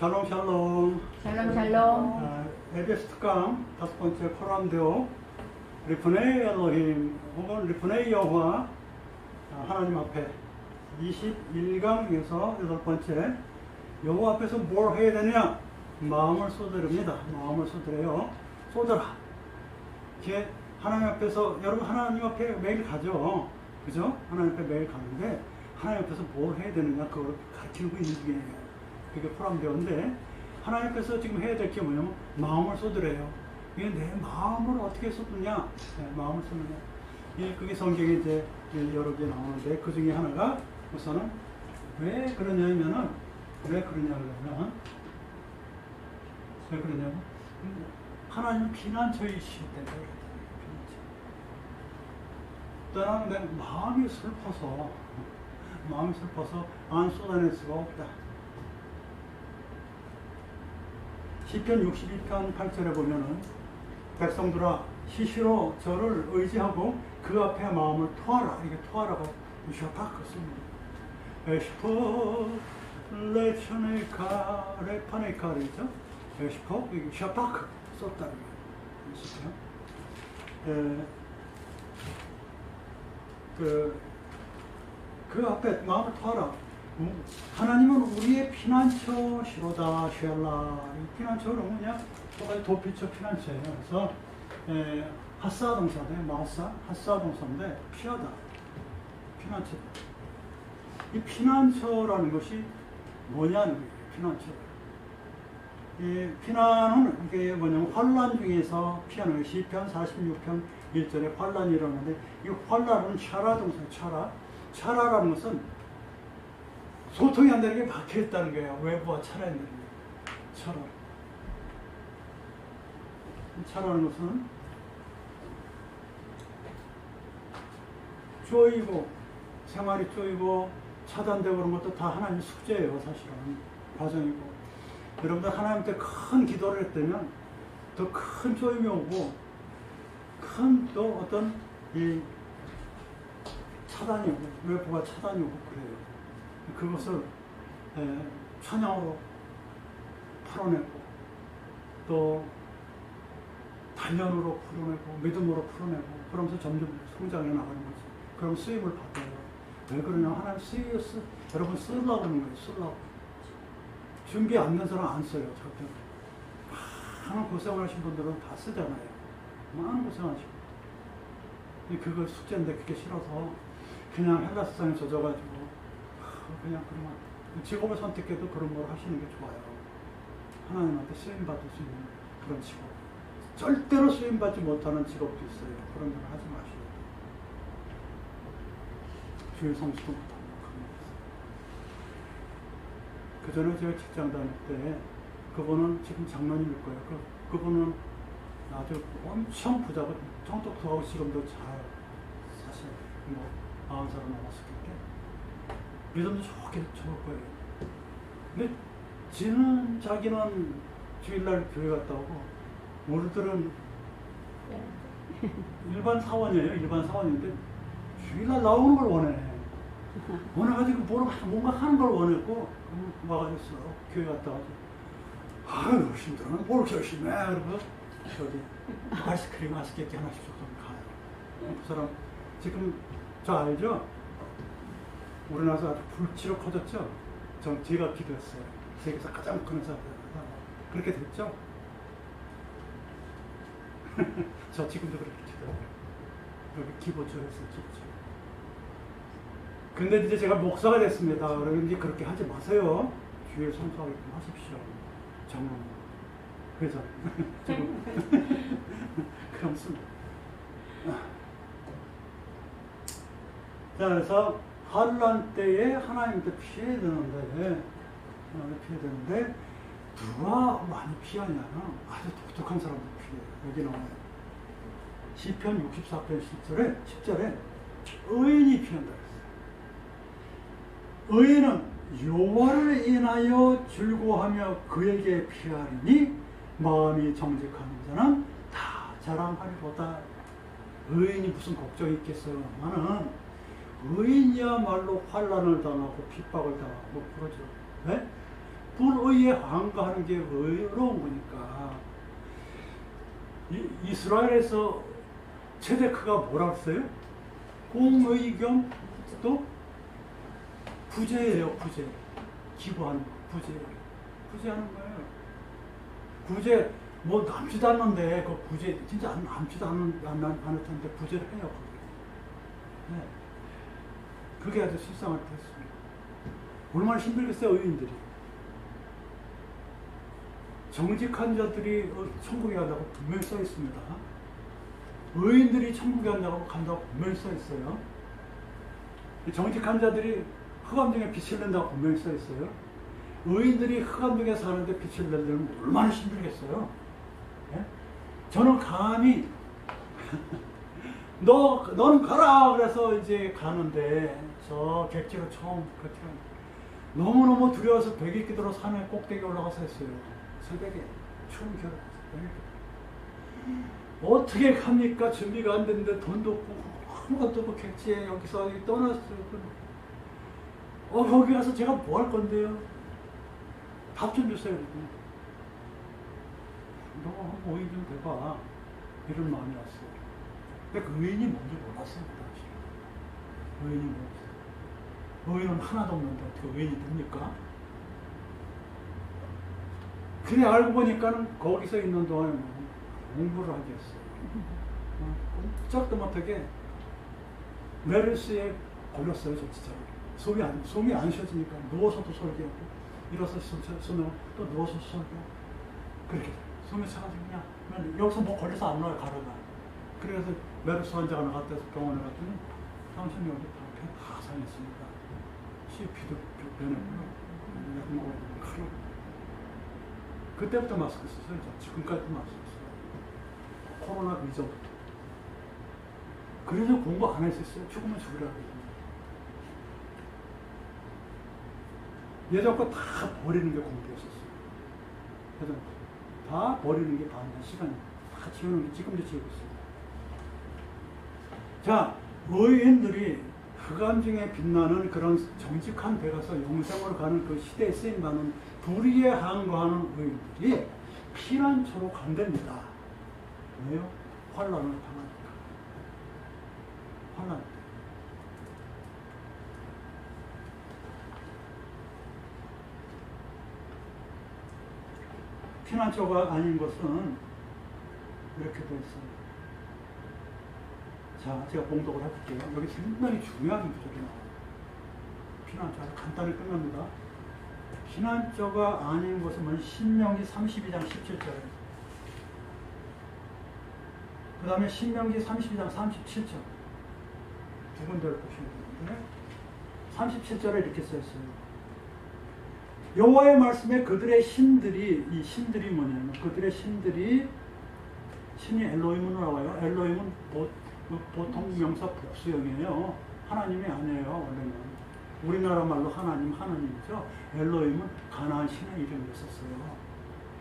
샬롬 샬롬. 샬롬 샬롬. 아, 에베스 특강 다섯 번째 코람데오 리프네이 엘로힘 혹은 리프네이 여호와 아, 하나님 앞에 21강에서 여덟 번째 여호와 앞에서 뭘 해야 되느냐 마음을 쏟으렵니다. 마음을 쏟으래요. 쏟아라. 이렇게 하나님 앞에서 여러분 하나님 앞에 매일 가죠. 그죠? 하나님 앞에 매일 가는데 하나님 앞에서 뭘 해야 되느냐 그걸 가르치고 있는 중이에요. 그게 포함되었는데 하나님께서 지금 해야 될 게 뭐냐면 마음을 쏟으래요. 이게 내 마음을 어떻게 쏟느냐? 네, 마음을 쏟느냐? 이 그게 성경에 이제 여러 개 나오는데 그 중에 하나가 우선은 왜 그러냐면은 왜 그러냐면 왜 그러냐면 하나님 피난처이시기 때문에 그렇다는 내 마음이 슬퍼서 마음이 슬퍼서 안 쏟아낼 수가 없다. 시편 61편 8절에 보면은 백성들아 시시로 저를 의지하고 그 앞에 마음을 토하라 이게 토하라고 샤파크 씁니다. 에시포 레천에카 레파네카르죠. 에시포 샤파크 썼다는 거예요. 에, 그, 그 앞에 마음을 토하라. 음, 하나님은 우리의 피난처시로다 이 피난처는 뭐냐? 똑같이 도피처 피난처예요. 그래서 에, 핫사 동사인데 마사 핫사 동사인데 피하다 피난처. 이 피난처라는 것이 뭐냐는 거예요. 피난처. 이 피난은 이게 뭐냐면 환란 중에서 피하는 거예요. 시편 46편 1절에 환란이 일어나는데 이 환란은 차라 동사 차라 차라라는 것은 소통이 안 되는 게 막혀 있다는 거예요. 외부와 차라 있는 게. 차라. 차라는 것은 쪼이고 생활이 쪼이고 차단되고 그런 것도 다 하나님 숙제예요. 사실은 과정이고 여러분들 하나님께 큰 기도를 했다면 더 큰 쪼임이 오고 큰 또 어떤 이 차단이 오고 외부가 차단이 오고 그래요. 그것을 에, 찬양으로 풀어내고 또 단련으로 풀어내고 믿음으로 풀어내고 그러면서 점점 성장해 나가는 거죠. 그럼 쓰임을 받아요. 왜 그러냐 하나님 쓰여 쓰 여러분 쓰려고 하는 거예요. 쓰려고 준비 안 된 사람 안 써요. 절대. 많은 고생을 하신 분들은 다 쓰잖아요. 많은 고생하시고. 그거 숙제인데 그게 싫어서 그냥 헬라스상에 젖어가지고 그냥 그러면 직업을 선택해도 그런 걸 하시는 게 좋아요. 하나님한테 쓰임 받을 수 있는 그런 직업. 절대로 쓰임 받지 못하는 직업도 있어요. 그런 걸 하지 마시고. 주의 성수도 못하는 그 전에 제가 직장 다닐 때 그분은 지금 장로님일 거예요. 그, 그분은 아주 엄청 부자고 정독하고 지금도 잘 사실 뭐 마흔 살 넘었을 때 믿음도 좋게 좋을 거예요. 근데 지는 자기는 주일날 교회 갔다 오고 우리들은 일반 사원이에요. 일반 사원인데 주일날 나오는 걸 원해. 원해가지고 뭔가 하는 걸 원했고 와가지고 교회 갔다 와서 아유 힘들어. 뭘 열심히 해. 그러고 저기 아이스크림 맛있게 하나씩 줘서 가요. 그 사람 지금 저 알죠? 우리나라 아주 불치로 커졌죠? 전 제가 기도했어요. 세계에서 가장 큰 회사 그렇게 됐죠? 저 지금도 그렇게 기도해요. 여기 기보처에서 기보처. 근데 이제 제가 목사가 됐습니다. 그러면 이 그렇게 하지 마세요. 주의 성수하게 하십시오. 장로 회장. 그럼 씁니다. 자, 그래서 환란 때에 하나님한테 피해야 되는데, 피해야 되는데, 누가 많이 피하냐면 아주 독특한 사람들 피해요. 여기 나와요. 시편 64편 10절에, 10절에 의인이 피한다 그랬어요. 의인은 여호와를 인하여 즐거하며 그에게 피하리니 마음이 정직한 자는 다 자랑하리로다. 의인이 무슨 걱정이 있겠어요. 나는 의인이야말로 환란을 당하고 핍박을 당하고 그러죠. 왜? 불의에 항거하는 게 어려운 거니까. 이, 이스라엘에서 체데크가 뭐라 그랬어요? 공의 겸또 부재예요, 부재. 기부하는 거, 부재. 부재하는 거예요. 부재, 뭐 남지도 않는데, 그 부재, 진짜 안- 남지도 않는, 안, 안, 않을 텐데, 부재를 해요, 그게. 네. 그게 아주 실상을 했습니다. 얼마나 힘들겠어요, 의인들이. 정직한 자들이 어, 천국에 간다고 분명히 써 있습니다. 의인들이 천국에 간다고 간다고 분명히 써 있어요. 정직한 자들이 흑암 중에 빛을 낸다고 분명히 써 있어요. 의인들이 흑암 중에 사는데 빛을 내려면 얼마나 힘들겠어요. 예? 저는 감히 너 너는 가라 그래서 이제 가는데 저 객지로 처음 그렇게 너무 너무 두려워서 베개 끼들어 산에 꼭대기 올라가서 했어요. 새벽에 추운 겨울 어떻게 합니까? 준비가 안 됐는데 돈도 없고 아무것도 없고 객지에 여기서 여기 떠났어요. 어 거기 가서 제가 뭐 할 건데요? 답 좀 주세요. 그랬더니 너 한번 의인 좀 돼봐. 이런 마음이 왔어요. 근데 그 의인이 뭔지 몰랐어요. 그 당시에. 의인이 뭔지. 의인은 하나도 없는데 어떻게 의인이 됩니까? 그래 알고 보니까는 거기서 있는 동안에 뭐 공부를 하겠어요. 어, 꼼짝도 못하게 메르스에 걸렸어요, 저 진짜. 숨이 안, 숨이 안 쉬어지니까 누워서도 설계하고, 일어서 쓰면 또 누워서 설계하고, 그렇게. 숨이 차가지고 그냥, 여기서 뭐 걸려서 안 나와요, 가르가. 그래서 메르스 환자가 나갔다 서 병원에 갔더니, 당신 여기 다, 다 상했습니다. CP도 변했고요. 약 되고, 칼로. 그때부터 마스크 썼어요. 저 지금까지도 마스크 써요. 코로나 그 이전부터. 그래서 공부 안 했었어요. 죽으면 죽으라고. 예전 거 다 버리는 게 공부였었어요. 예전 거. 다 버리는 게 반년 시간이. 다 지우는 게 지금도 지우고 있어요. 자, 의인들이 흑암 중에 빛나는 그런 정직한 데 가서 영생으로 가는 그 시대에 쓰임받는 불의에 항거하는 의인들이 피난처로 간답니다. 왜요? 환란을 당하니까. 환란 때. 피난처가 아닌 것은 이렇게 돼 있어요. 자, 제가 봉독을 해볼게요. 여기 상당히 중요한 구절이 나와요. 피난처 아주 간단히 끝납니다. 피난처가 아닌 것은 뭐냐? 신명기 32장 17절에 그 다음에 신명기 32장 37절 두 군데를 보시면 되는데 37절에 이렇게 써있어요. 여호와의 말씀에 그들의 신들이 이 신들이 뭐냐면 그들의 신들이 신이 엘로힘으로 나와요. 엘로힘은 보, 그 보통 명사 복수형이에요. 하나님이 아니에요. 원래는 우리나라 말로 하나님 하나님이죠. 엘로힘은 가나안 신의 이름이었었어요.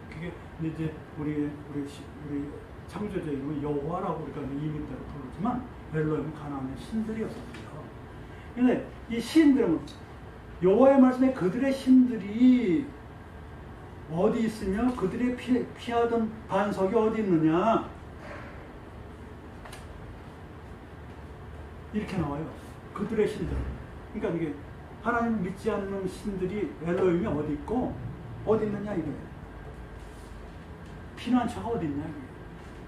그게 이제 우리 우리 시- 우리 창조자 이름은 여호와라고 우리가 이민대로 부르지만 엘로힘은 가나안의 신들이었었어요. 근데 이 신들은 여호와의 말씀에 그들의 신들이 어디 있으며 그들이 피, 피하던 반석이 어디 있느냐 이렇게 나와요. 그들의 신들. 그러니까 이게 하나님 믿지 않는 신들이 엘로힘이 어디 있고 어디 있느냐 이거예요. 피난처가 어디 있냐 이거예요.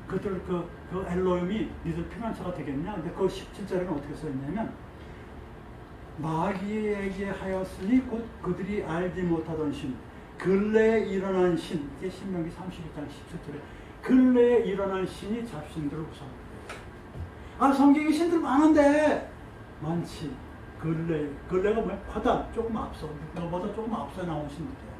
그들 그, 그 엘로힘이 니들 피난처가 되겠냐? 근데 그 17절에는 어떻게 써있냐면 마귀에게 하였으니 곧 그들이 알지 못하던 신 근래에 일어난 신 이게 신명기 32장 17절에 근래에 일어난 신이 잡신들을 구성합니다. 아 성경에 신들 많은데 많지 근래 근래가 뭐야? 화단 조금 앞서 너보다 조금 앞서 나온 신들이야.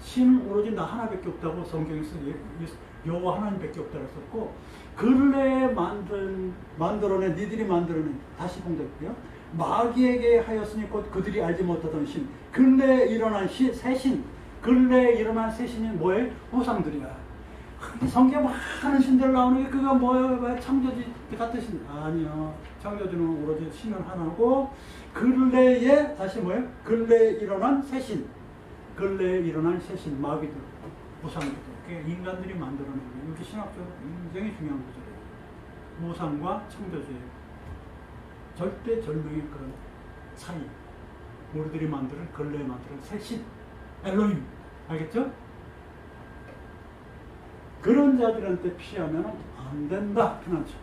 신은 오로지 나 하나밖에 없다고 성경에서 예- 예- 여호와 하나님밖에 없다고 했었고 근래에 만든 만들어낸 니들이 만들어낸 다시 봉독했고요. 마귀에게 하였으니 곧 그들이 알지 못하던 신 근래에 일어난 시, 새 신, 근래에 일어난 새 신이 뭐예요? 우상들이야. 성경에 많은 신들 나오는 게 그거 뭐예요? 왜 창조주 같은 신? 아니요. 창조주는 오로지 신은 하나고 근래에 다시 뭐예요? 근래에 일어난 새 신. 근래에 일어난 세신 마귀들, 무상들, 그게 인간들이 만들어낸 거예요. 이게 신학적으로 굉장히 중요한 구조예요. 무상과 창조주의 절대 절명의 그런 차이. 우리들이 만드는 근래에 만드는 세신, 엘로힘, 알겠죠? 그런 자들한테 피하면 안 된다. 피난처.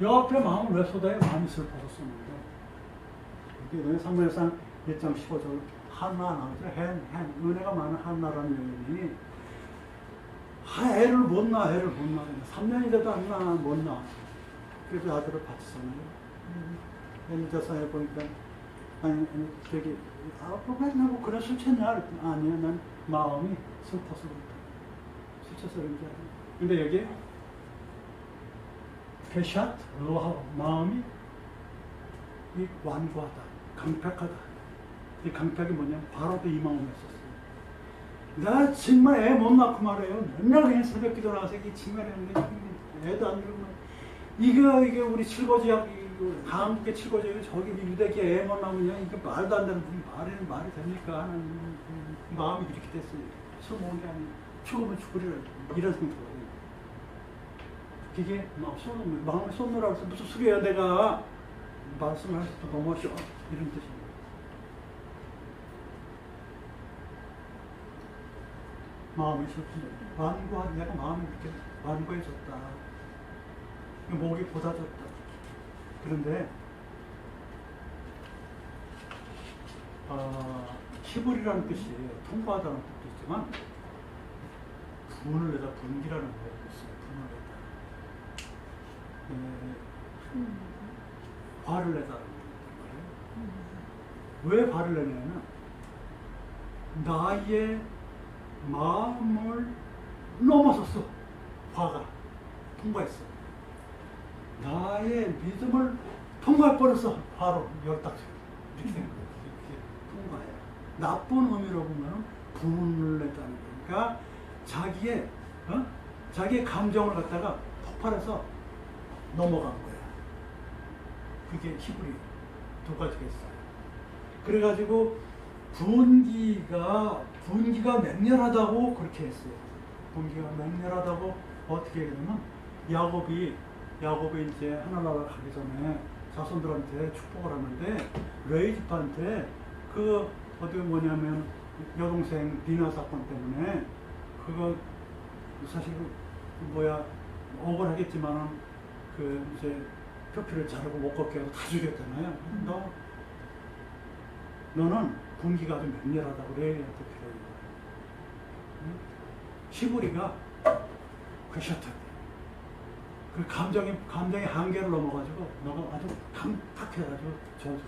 옆에 마음을 왜 쏟아요? 마음이 슬퍼서 쏘는데. 이게 너희 사무엘상 1장 15절 한나 나오죠. 헨, 헨. 은혜가 많은 한나라는 여인이 하, 애를 못 낳아, 애를 못 낳아. 3년이 돼도 안 낳아, 못 낳아. 그래서 아들을 받쳤잖아요. 연자상에 보니까, 아니, 아니, 저기, 아빠가 나고 쳤냐? 그랬더니, 아니야, 난 마음이 슬퍼서 그렇다. 술 쳐서 그런 게 아니야. 근데 여기, 페샷, 로하, 마음이 이 완고하다, 강팍하다. 이 강팍이 뭐냐면 바로 이 마음이었었어요. 나 정말 애 못 낳고 말해요. 맨날 그냥 새벽 기도 나와서 이 정말 애도 안 들고 이거 이게 우리 칠거지약 이거 함께 칠거지약 저기 유대기 애못 낳으면 이게 말도 안 되는 말이 말이 됩니까 하는 마음이 이렇게 됐어요. 술 먹은 게 아니고 죽으면 죽으리라 이런 생각을 그게 막 쏟는 마음에 쏟느라 해서 무슨 소리야 내가 말씀을 할 수도 너무 쉬워 이런 뜻입니다. 마음이 슬픈 완고한 내가 마음이 이렇게 완고해졌다. 목이 보다졌다. 그런데 어, 히브리라는 뜻이 통과하다는 뜻도 있지만 분을 내다 분기라는 말도 있어요. 분을 내다. 네, 화를 내다는 말이에요. 왜 화를 내냐면 나의 마음을 넘어섰어. 화가 통과했어. 나의 믿음을 통과해 버렸어. 바로 열딱 이렇게 된 거예요. 이렇게 통과해요. 나쁜 의미로 보면 분을 냈다는 거니까 자기의 어? 자기의 감정을 갖다가 폭발해서 넘어간 거야. 그게 히브리 두 가지가 있어요. 그래가지고 분기가 분기가 맹렬하다고 그렇게 했어요. 분기가 맹렬하다고 어떻게 했냐면 야곱이 야곱이 이제 하나나라 가기 전에 자손들한테 축복을 하는데 레이집한테 그 어떻게 뭐냐면 여동생 비나 사건 때문에 그거 사실 그 뭐야 억울하겠지만은 그 이제 표피를 자르고 못 걷게 하고 다 죽였잖아요. 너 너는 분기가 아주 맹렬하다고 레이한테. 응? 시부리가 그셨다. 그 감정의 감정의 한계를 넘어가지고 너가 아주 강팍해가지고 저주를.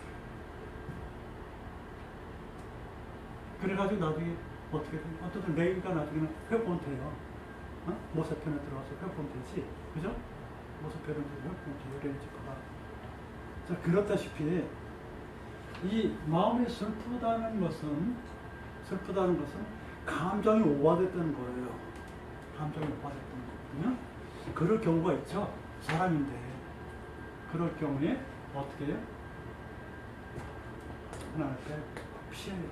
그래가지고 나중에 어떻게 돼? 어떻든 레이가 나중에는 회본태요. 어? 모세편에 들어가서 회본태지, 그죠? 모세편에 들어가서 회본태 레이지파가. 자 그렇다시피 이 마음이 슬프다는 것은 슬프다는 것은 감정이 오화됐다는 거예요. 감정이 오화됐다는 거거든요. 그럴 경우가 있죠. 사람인데 그럴 경우에 어떻게 해요? 하나님께 피해야 돼.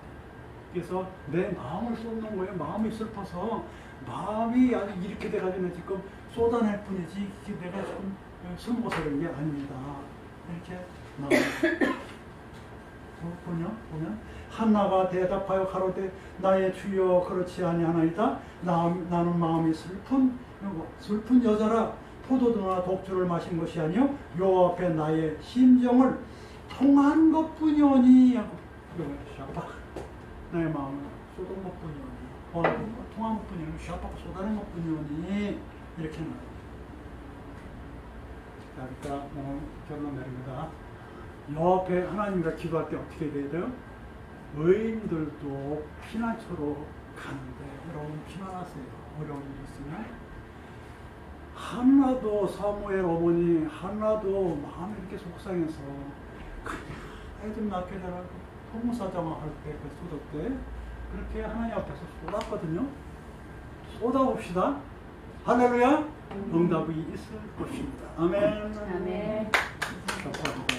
그래서 내 마음을 쏟는 거예요. 마음이 슬퍼서 마음이 아주 이렇게 돼가지고 지금 쏟아낼 뿐이지 내가 지금 숨어서 그런 게 아닙니다. 이렇게 마음. 보면 보면 한나가 대답하여 가로되 나의 주여 그렇지 아니하나이다. 나, 나는 마음이 슬픈 슬픈 여자라 포도주나 독주를 마신 것이 아니요 요 앞에 나의 심정을 통한 것뿐이오니 샤박 나의 마음을 쏟은 것뿐이오니 통한 것뿐이오니 샤박 쏟아낸 것뿐이오니 이렇게 나와요. 자, 일단 오늘 결론 내립니다. 옆에 하나님과 기도할 때 어떻게 돼야 돼요? 의인들도 피난처로 가는데 여러분 피난하세요. 어려운 일 있으면 하나도 사무엘 어머니 하나도 마음이 이렇게 속상해서 그냥 애좀 낳게 되라고 통사장을 할때 그 수도 때 그렇게 하나님 앞에서 쏟았거든요. 쏟아봅시다. 할렐루야. 응답이 있을 것입니다. 아멘. 아멘. 감사합니다.